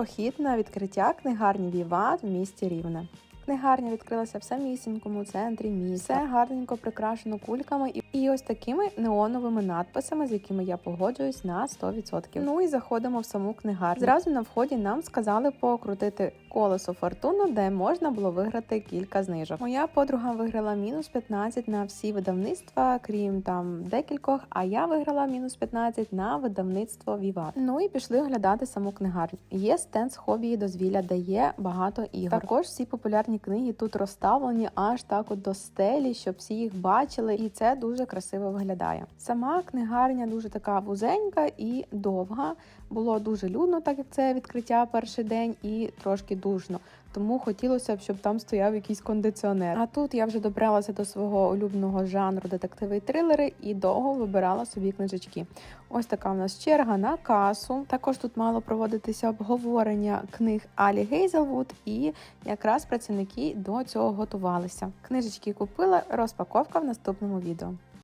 похід на відкриття книгарні Віват в місті Рівне. Книгарня відкрилася в самісінькому центрі міста. Все гарненько прикрашено кульками і, ось такими неоновими надписами, з якими я погоджуюсь на 100%. Ну і заходимо в саму книгарню. Зразу на вході нам сказали покрутити колесо фортуну, де можна було виграти кілька знижок. Моя подруга виграла мінус 15 на всі видавництва, крім там декількох. А я виграла мінус 15 на видавництво Віват. Ну і пішли оглядати саму книгарню. Є стенд з хобі і дозвілля, де є багато ігор. Також всі популярні книги тут розставлені аж так от до стелі, щоб всі їх бачили, і це дуже красиво виглядає. Сама книгарня дуже така вузенька і довга. Було дуже людно, так як це відкриття перший день, і трошки душно. Тому хотілося б, щоб там стояв якийсь кондиціонер. А тут я вже добралася до свого улюбленого жанру детективи і трилери і довго вибирала собі книжечки. Ось така в нас черга на касу. Також тут мало проводитися обговорення книг Алі Гейзелвуд, і якраз працівники до цього готувалися. Книжечки купила, розпаковка в наступному відео.